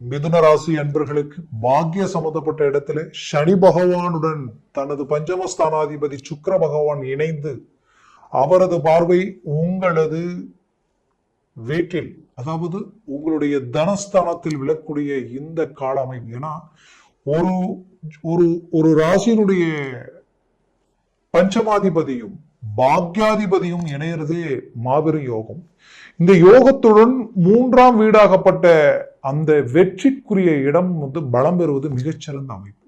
மிதுன ராசி அன்பர்களுக்கு பாக்கிய சம்பந்தப்பட்ட இடத்துல சனி பகவானுடன் தனது பஞ்சமஸ்தானாதிபதி சுக்கர பகவான் இணைந்து அவரது பார்வை உங்களது வீட்டில் அதாவது உங்களுடைய தனஸ்தானத்தில் விழக்கூடிய இந்த கால அமைப்பு ஏன்னா ஒரு ஒரு ஒரு ராசியினுடைய பஞ்சமாதிபதியும் பாக்யாதிபதியும் இணையறதே மாபெரும் யோகம். இந்த யோகத்துடன் மூன்றாம் வீடாகப்பட்ட அந்த வெற்றிக்குரிய இடம் வந்து பலம் பெறுவது மிகச்சிறந்த அமைப்பு.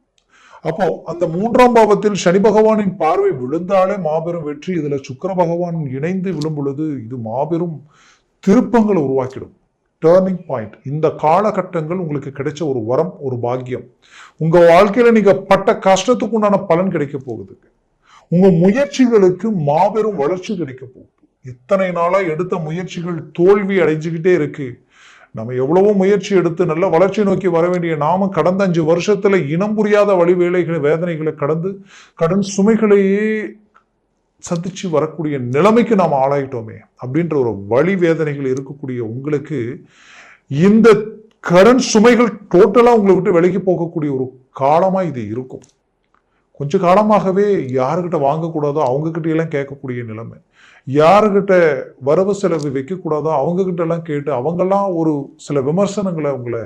அப்போ அந்த மூன்றாம் பாவத்தில் சனி பகவானின் பார்வை விழுந்தாலே மாபெரும் வெற்றி இதுல சுக்கர பகவான் இணைந்து விழும் பொழுது இது மாபெரும் திருப்பங்களை உருவாக்கிடும். டேர்னிங் பாயிண்ட் இந்த காலகட்டங்கள் உங்களுக்கு கிடைச்ச ஒரு வரம் ஒரு பாக்கியம். உங்க வாழ்க்கையில நீங்க பட்ட கஷ்டத்துக்கு உண்டான பலன் கிடைக்க போகுது. உங்க முயற்சிகளுக்கு மாபெரும் வளர்ச்சி கிடைக்க போகுது. இத்தனை நாளா எடுத்த முயற்சிகள் தோல்வி அடைஞ்சுக்கிட்டே இருக்கு. நம்ம எவ்வளவோ முயற்சி எடுத்து நல்ல வளர்ச்சி நோக்கி வர வேண்டிய நாம கடந்த அஞ்சு வருஷத்துல இனம் புரியாத வழி வேலைகளை வேதனைகளை கடந்து கடன் சுமைகளையே சந்திச்சு வரக்கூடிய நிலைமைக்கு நாம் ஆளாயிட்டோமே அப்படின்ற ஒரு வழி வேதனைகள் இருக்கக்கூடிய உங்களுக்கு இந்த கடன் சுமைகள் டோட்டலாக உங்களை விட்டு விலகி போகக்கூடிய ஒரு காலமாக இது இருக்கும். கொஞ்ச காலமாகவே யாருக்கிட்ட வாங்கக்கூடாதோ அவங்ககிட்ட எல்லாம் கேட்கக்கூடிய நிலைமை. யாருக்கிட்ட வரவு செலவு வைக்கக்கூடாதோ அவங்கக்கிட்ட எல்லாம் கேட்டு அவங்கெல்லாம் ஒரு சில விமர்சனங்களை அவங்களை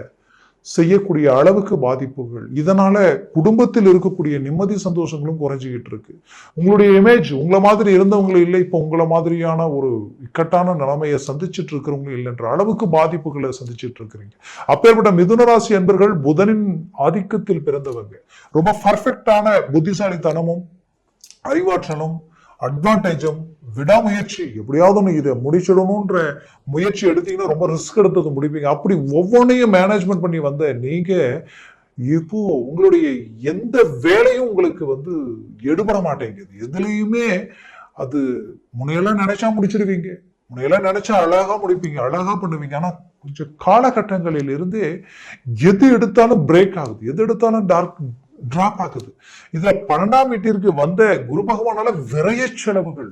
செய்யக்கூடிய அளவுக்கு பாதிப்புகள். இதனால குடும்பத்தில் இருக்கக்கூடிய நிம்மதி சந்தோஷங்களும் குறைஞ்சிக்கிட்டு இருக்கு. உங்களுடைய இமேஜ் உங்களை மாதிரி இருந்தவங்களும் இல்லை இப்போ உங்களை மாதிரியான ஒரு இக்கட்டான நிலைமையை சந்திச்சுட்டு இருக்கிறவங்களும் இல்லைன்ற அளவுக்கு பாதிப்புகளை சந்திச்சுட்டு இருக்கிறீங்க. அப்பேற்பட்ட மிதுனராசி என்பர்கள் புதனின் ஆதிக்கத்தில் பிறந்தவங்க. ரொம்ப பர்ஃபெக்டான புத்திசாலித்தனமும் அறிவாற்றலும் அட்வான்டேஜும் விடாமுயற்சி எப்படியாவது ஒன்று இதை முடிச்சிடணுன்ற முயற்சி எடுத்தீங்கன்னா ரொம்ப ரிஸ்க் எடுத்தது முடிப்பீங்க. அப்படி ஒவ்வொன்றையும் மேனேஜ்மெண்ட் பண்ணி வந்த நீங்கள் இப்போ உங்களுடைய எந்த வேலையும் உங்களுக்கு வந்து எடுபட மாட்டேங்குது. எதுலையுமே அது முனையெல்லாம் நினைச்சா முடிச்சிருவீங்க. முனையெல்லாம் நினைச்சா அழகா முடிப்பீங்க அழகா பண்ணுவீங்க. ஆனால் கொஞ்சம் காலகட்டங்களிலிருந்தே எது எடுத்தாலும் பிரேக் ஆகுது. எது எடுத்தாலும் டார்க் டிராப் ஆகுது இதுல பன்னெண்டாம் வீட்டிற்கு வந்த குரு பகவானால விரைய செலவுகள்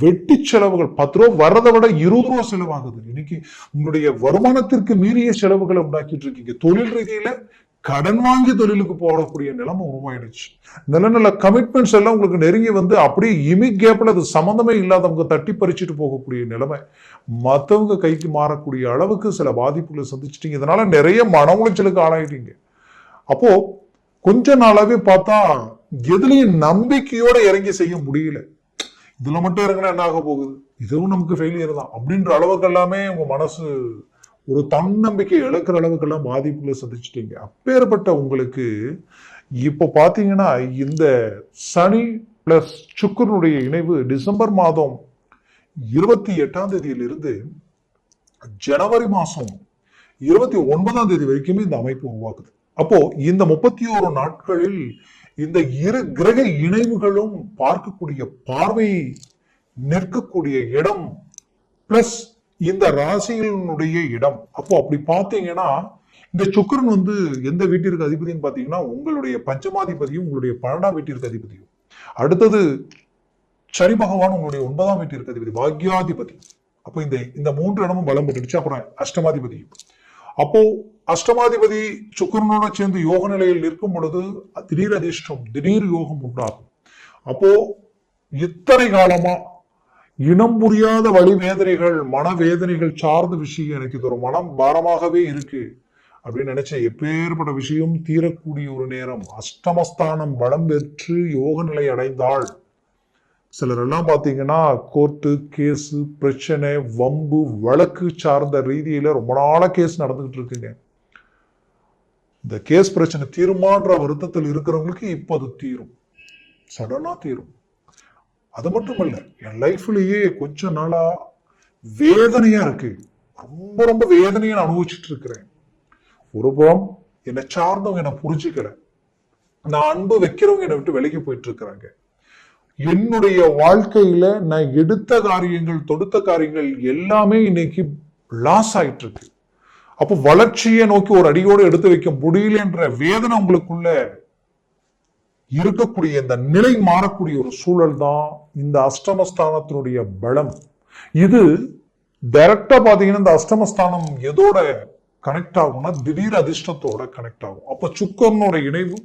வெட்டி செலவுகள் பத்து ரூபா வர்றதை விட இருபது ரூபா செலவாகுது. இன்னைக்கு உங்களுடைய வருமானத்திற்கு மீறிய செலவுகளை உண்டாக்கிட்டு இருக்கீங்க. தொழில் ரீதியில கடன் வாங்கி தொழிலுக்கு போடக்கூடிய நிலைமை உருவாயிடுச்சு. நல்ல நல்ல கமிட்மெண்ட்ஸ் எல்லாம் உங்களுக்கு நெருங்கி வந்து அப்படியே இமி கேப்ல அது சம்மந்தமே இல்லாதவங்க தட்டி பறிச்சுட்டு போகக்கூடிய நிலைமை மற்றவங்க கைக்கு மாறக்கூடிய அளவுக்கு சில பாதிப்புகளை சந்திச்சிட்டீங்க. இதனால நிறைய மன உளைச்சலுக்கு ஆளாயிட்டீங்க. அப்போ கொஞ்ச நாளாவே பார்த்தா எதுலையும் நம்பிக்கையோட இறங்கி செய்ய முடியல. இதுல மட்டும் இறங்கினா என்ன ஆக போகுது? இதுவும் நமக்கு ஃபெயிலியர் தான். அப்படின்ற அளவுக்கு எல்லாமே உங்க மனசு ஒரு தன்னம்பிக்கை இழக்கிற அளவுக்கெல்லாம் பாதிப்புகளை சந்திச்சிட்டீங்க. அப்பேற்பட்ட உங்களுக்கு இப்போ பார்த்தீங்கன்னா இந்த சனி பிளஸ் சுக்கரனுடைய இணைவு டிசம்பர் மாதம் இருபத்தி எட்டாம் தேதியிலிருந்து ஜனவரி மாதம் இருபத்தி ஒன்பதாம் தேதி வரைக்குமே இந்த அமைப்பு உருவாக்குது. அப்போ இந்த முப்பத்தி ஓரு நாட்களில் இந்த இரு கிரக இணைவுகளும் பார்க்கக்கூடிய பார்வை நிற்கக்கூடிய இடம் பிளஸ் இந்த ராசியினுடைய இடம். அப்போ அப்படி பார்த்தீங்கன்னா இந்த சுக்கிரன் வந்து எந்த வீட்டிற்கு அதிபதினு பார்த்தீங்கன்னா உங்களுடைய பஞ்சமாதிபதியும் உங்களுடைய பன்னெண்டாம் வீட்டிற்கு அதிபதியும். அடுத்தது சனி பகவான் உங்களுடைய ஒன்பதாம் வீட்டிற்கு அதிபதி பாக்யாதிபதி. அப்போ இந்த இந்த மூன்று இடமும் பலம் பெற்றுடுச்சு. அப்புறம் அஷ்டமாதிபதியும். அப்போ அஷ்டமாதிபதி சுக்கரனோட சேர்ந்து யோக நிலையில் நிற்கும் பொழுது திடீர் அதிர்ஷ்டம் திடீர் யோகம் உண்டாகும். அப்போ இத்தனை காலமா இனம் புரியாத வழி வேதனைகள் மனவேதனைகள் சார்ந்த விஷயம் எனக்கு இது ஒரு மனம் பாரமாகவே இருக்கு அப்படின்னு நினைச்சேன் எப்பேற்பட்ட விஷயம் தீரக்கூடிய ஒரு நேரம். அஷ்டமஸ்தானம் பலம் பெற்று யோக நிலை அடைந்தாள் சிலரெல்லாம் பார்த்தீங்கன்னா கோர்ட்டு கேஸு பிரச்சனை வம்பு வழக்கு சார்ந்த ரீதியில் ரொம்ப நாளாக கேஸ் நடந்துகிட்டு இருக்குங்க. இந்த கேஸ் பிரச்சனை தீருமான்ற வருத்தத்தில் இருக்கிறவங்களுக்கு இப்போ அது தீரும். சடனாக தீரும். அது மட்டும் இல்லை என் லைஃப்லேயே கொஞ்ச நாளாக வேதனையாக இருக்கு. ரொம்ப ரொம்ப வேதனையை நான் அனுபவிச்சுட்டு இருக்கிறேன். ஒரு புறம் என்னை சார்ந்தவங்க என்னை புரிஞ்சுக்கிறேன் நான் அன்பு வைக்கிறவங்க என்னை விட்டு விலகி போயிட்டு இருக்கிறாங்க. என்னுடைய வாழ்க்கையில நான் எடுத்த காரியங்கள் தொடுத்த காரியங்கள் எல்லாமே இன்னைக்கு லாஸ் ஆயிட்டு இருக்கு அப்போ வளர்ச்சியை நோக்கி ஒரு அடியோடு எடுத்து வைக்க முடியலன்ற வேதனை உங்களுக்குள்ள இருக்கக்கூடிய இந்த நிலை மாறக்கூடிய ஒரு சூழல் தான் இந்த அஷ்டமஸ்தானத்தினுடைய பலம். இது டைரக்டா பாத்தீங்கன்னா இந்த அஷ்டமஸ்தானம் எதோட கனெக்ட் ஆகும்னா திடீர் அதிர்ஷ்டத்தோட கனெக்ட் ஆகும். அப்போ சுக்கரனோட இணைவு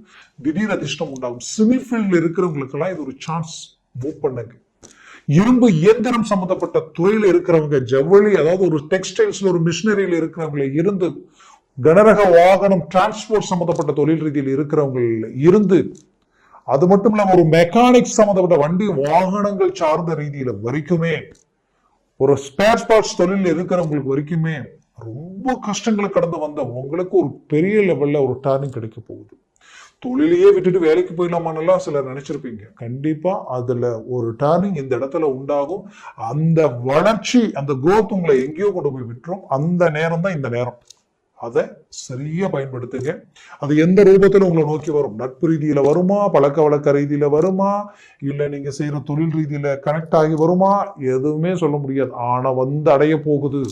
திடீர் அதிர்ஷ்டம் உண்டாகும். சிவில் ஃபீல்ட்ல இருக்கிறவங்களுக்கெல்லாம் இது ஒரு சான்ஸ் மூவ் பண்ணுங்க இரும்பு இயந்திரம் சம்பந்தப்பட்ட துறையில் இருக்கிறவங்க ஜவுளி அதாவது ஒரு டெக்ஸ்டைல்ஸ்ல ஒரு மிஷினரியில் இருக்கிறவங்கள இருந்து கனரக வாகனம் டிரான்ஸ்போர்ட் சம்பந்தப்பட்ட தொழில் ரீதியில் இருக்கிறவங்கள இருந்து அது மட்டும் இல்லாம ஒரு மெக்கானிக் சம்பந்தப்பட்ட வண்டி வாகனங்கள் சார்ந்த ரீதியில வரைக்குமே ஒரு ஸ்பேர் பார்ட்ஸ் தொழில் இருக்கிறவங்களுக்கு வரைக்குமே ரொம்ப கஷ்டங்களை கடந்து வந்த உங்களுக்கு ஒரு பெரிய லெவல்ல ஒரு டேர்னிங் கிடைக்க போகுது. தொழிலையே விட்டுட்டு வேலைக்கு போயிடலாமான்லாம் சிலர் நினைச்சிருப்பீங்க. கண்டிப்பா அதுல ஒரு டேர்னிங் இந்த இடத்துல உண்டாகும். அந்த வளர்ச்சி அந்த குரோத் உங்களை எங்கேயோ கொண்டு போய் விட்டுரும். அந்த நேரம் தான் இந்த நேரம். அதை சரியா பயன்படுத்துங்க. அது எந்த ரூபத்துல உங்களை நோக்கி வரும்? நட்பு ரீதியில வருமா? பழக்க வழக்க ரீதியில வருமா? இல்ல நீங்க செய்யற தொழில் ரீதியில கனெக்ட் ஆகி வருமா? எதுவுமே சொல்ல முடியாது. ஆனா வந்து அடைய போகுது.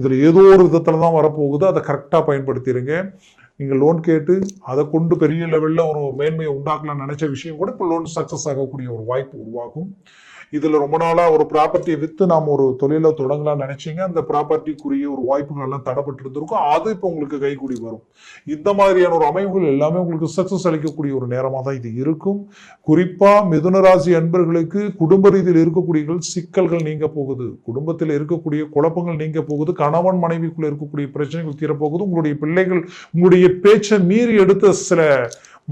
இதுல ஏதோ ஒரு விதத்துல தான் வரப்போகுது. அதை கரெக்டா பயன்படுத்திடுங்க நீங்க லோன் கேட்டு அதை கொண்டு பெரிய லெவல்ல ஒரு மேன்மையை உண்டாக்கலாம்னு நினைச்ச விஷயம் கூட இப்போ லோன் சக்சஸ் ஆகக்கூடிய ஒரு வாய்ப்பு உருவாகும். இதுல ரொம்ப நாளா ஒரு ப்ராப்பர்ட்டியை வித்து நாம ஒரு தொழிலை தொடங்கலாம்னு நினைச்சீங்க. அந்த ப்ராப்பர்ட்டிக்குரிய ஒரு வாய்ப்புகள் எல்லாம் தடப்பட்டு இருந்திருக்கும் அது இப்போ உங்களுக்கு கைகூடி வரும். இந்த மாதிரியான ஒரு அமைப்புகள் எல்லாமே உங்களுக்கு சக்சஸ் அளிக்கக்கூடிய ஒரு நேரமா தான் இது இருக்கும். குறிப்பா மிதுன ராசி அன்பர்களுக்கு குடும்ப ரீதியில் இருக்கக்கூடிய சிக்கல்கள் நீங்க போகுது. குடும்பத்தில் இருக்கக்கூடிய குழப்பங்கள் நீங்க போகுது. கணவன் மனைவிக்குள்ள இருக்கக்கூடிய பிரச்சனைகள் தீரப்போகுது. உங்களுடைய பிள்ளைகள் உங்களுடைய பேச்சை மீறி எடுத்த சில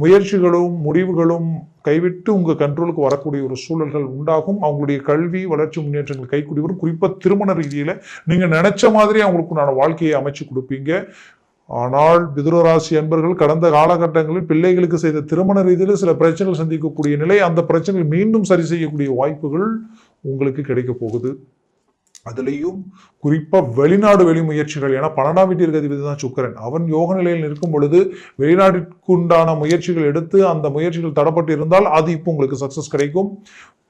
முயற்சிகளும் முடிவுகளும் கைவிட்டு உங்கள் கண்ட்ரோலுக்கு வரக்கூடிய ஒரு சூழல்கள் உண்டாகும். அவங்களுடைய கல்வி வளர்ச்சி முன்னேற்றங்கள் கைக்கூடி வரும். குறிப்பாக திருமண ரீதியில் நீங்கள் நினச்ச மாதிரி அவங்களுக்கு நான் வாழ்க்கையை அமைச்சு கொடுப்பீங்க. ஆனால் மிதுனராசி அன்பர்கள் கடந்த காலகட்டங்களில் பிள்ளைகளுக்கு செய்த திருமண ரீதியில் சில பிரச்சனைகள் சந்திக்கக்கூடிய நிலை அந்த பிரச்சனைகள் மீண்டும் சரி செய்யக்கூடிய வாய்ப்புகள் உங்களுக்கு கிடைக்க போகுது. அதுலேயும் குறிப்பா வெளிநாடு வெளி முயற்சிகள். ஏன்னா பன்னெண்டாம் வீட்டிற்கு அதிபதி தான் சுக்கரன். அவன் யோக நிலையில் நிற்கும் பொழுது வெளிநாட்டிற்குண்டான முயற்சிகள் எடுத்து அந்த முயற்சிகள் தடப்பட்டு இருந்தால் அது இப்போ உங்களுக்கு சக்ஸஸ் கிடைக்கும்.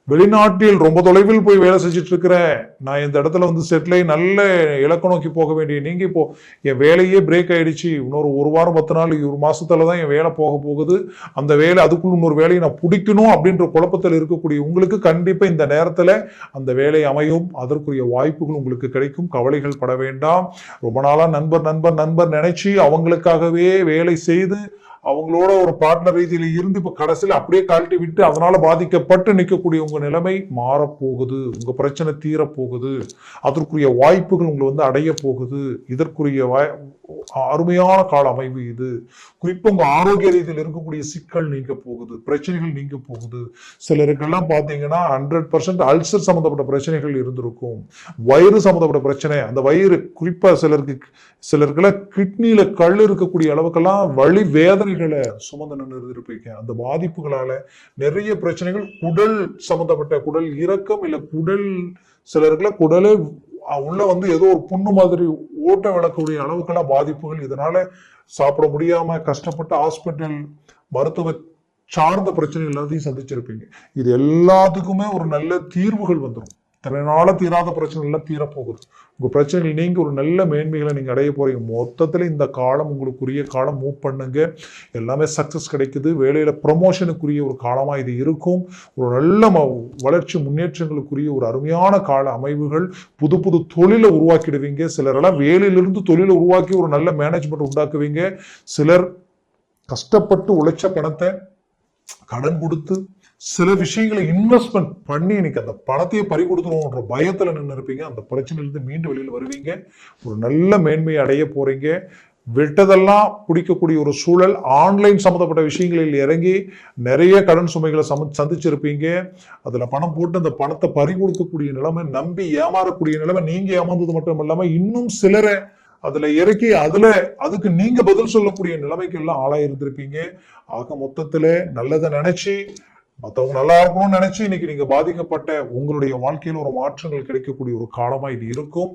வெளிநாட்டில் ரொம்ப தொலைவில் போய் வேலை செஞ்சுட்டு இருக்கிறேன் நான் இந்த இடத்துல வந்து செட்டில் ஆகி நல்ல இலக்கு நோக்கி போக வேண்டிய நீங்கள் இப்போ என் வேலையே பிரேக் ஆயிடுச்சு. இன்னொரு ஒரு வாரம் பத்து நாள் ஒரு மாசத்துல தான் என் வேலை போக போகுது. அந்த வேலை அதுக்குள்ள இன்னொரு வேலையை நான் பிடிக்கணும் அப்படின்ற குழப்பத்தில் இருக்கக்கூடிய உங்களுக்கு கண்டிப்பாக இந்த நேரத்தில் அந்த வேலை அமையும். அதற்குரிய வாய்ப்புகள் உங்களுக்கு கிடைக்கும். கவலைகள் பட வேண்டாம். ரொம்ப நாளாக நண்பர் நண்பர் நண்பர் நினைச்சு அவங்களுக்காகவே வேலை செய்து அவங்களோட ஒரு பார்ட்னர் ரீதியில இருந்து இப்ப கடைசியில் அப்படியே கழட்டி விட்டு அதனால பாதிக்கப்பட்டு நிற்கக்கூடிய உங்க நிலைமை மாறப்போகுது. உங்க பிரச்சனை தீரப்போகுது. அதற்குரிய வாய்ப்புகள் உங்களை வந்து அடைய போகுது இதற்குரிய வாய் அருமையான கால அமைவு இது. குறிப்பா உங்க ஆரோக்கிய ரீதியில் இருக்கக்கூடிய சிக்கல் நீங்க போகுது. பிரச்சனைகள் நீங்க போகுது. சிலருக்கெல்லாம் பாத்தீங்கன்னா ஹண்ட்ரட் பர்சன்ட் அல்சர் சம்பந்தப்பட்ட பிரச்சனைகள் இருந்திருக்கும். வயிறு சம்பந்தப்பட்ட பிரச்சனை. அந்த வயிறு குறிப்பா சிலருக்கு சிலருக்கெல்லாம் கிட்னியில கல் இருக்கக்கூடிய அளவுக்கெல்லாம் வழி வேதனை வேதனைகளை சுமந்து நின்று இருப்பீங்க அந்த பாதிப்புகளால நிறைய பிரச்சனைகள் குடல் சம்பந்தப்பட்ட குடல் இறக்கம் இல்ல குடல் சிலருக்குலாம் குடலே உள்ள வந்து ஏதோ ஒரு புண்ணு மாதிரி ஓட்ட விளக்கக்கூடிய அளவுக்கெல்லாம் பாதிப்புகள். இதனால சாப்பிட முடியாம கஷ்டப்பட்டு ஹாஸ்பிட்டல் மருத்துவ சார்ந்த பிரச்சனைகள் எல்லாத்தையும் சந்திச்சிருப்பீங்க. இது எல்லாத்துக்குமே ஒரு நல்ல தீர்வுகள் வந்துடும் திறனால தீராத பிரச்சனைகள் எல்லாம் தீரப்போகுது. உங்க பிரச்சனைகள் நீங்க ஒரு நல்ல மேன்மைகளை நீங்க அடைய போறீங்க. மொத்தத்துல இந்த காலம் உங்களுக்குரிய காலம் மூவ் பண்ணுங்க. எல்லாமே சக்சஸ் கிடைக்குது. வேலையில ப்ரமோஷனுக்குரிய ஒரு காலமா இது இருக்கும். ஒரு நல்ல வளர்ச்சி முன்னேற்றங்களுக்குரிய ஒரு அருமையான கால அமைவுகள் புது புது தொழிலை உருவாக்கிடுவீங்க. சிலரெல்லாம் வேலையிலிருந்து தொழிலை உருவாக்கி ஒரு நல்ல மேனேஜ்மெண்ட் உண்டாக்குவீங்க. சிலர் கஷ்டப்பட்டு உழைச்ச பணத்தை கடன் கொடுத்து சில விஷயங்களை இன்வெஸ்ட்மெண்ட் பண்ணி இன்னைக்கு அந்த பணத்தையே பறி கொடுத்துருவோன்ற பயத்தில் நின்று இருப்பீங்க. அந்த பிரச்சனையிலேருந்து மீண்டு வெளியில் வருவீங்க. ஒரு நல்ல மேன்மையை அடைய போகிறீங்க விட்டதெல்லாம் பிடிக்கக்கூடிய ஒரு சூழல் ஆன்லைன் சம்மந்தப்பட்ட விஷயங்களில் இறங்கி நிறைய கடன் சுமைகளை சம சந்திச்சிருப்பீங்க. அதில் பணம் போட்டு அந்த பணத்தை பறி கொடுக்கக்கூடிய நிலைமை நம்பி ஏமாறக்கூடிய நிலைமை நீங்கள் ஏமாந்தது மட்டும் இல்லாமல் இன்னும் சிலரை அதுல இறக்கி அதுல அதுக்கு நீங்க பதில் சொல்லக்கூடிய நிலைமைக்கு எல்லாம் ஆளாயிருந்திருப்பீங்க. ஆக மொத்தத்துல நல்லதை நினைச்சு மத்தவங்க நல்லா இருக்கணும்னு நினைச்சு இன்னைக்கு நீங்க பாதிக்கப்பட்ட உங்களுடைய வாழ்க்கையில ஒரு மாற்றங்கள் கிடைக்கக்கூடிய ஒரு காலமா இது இருக்கும்.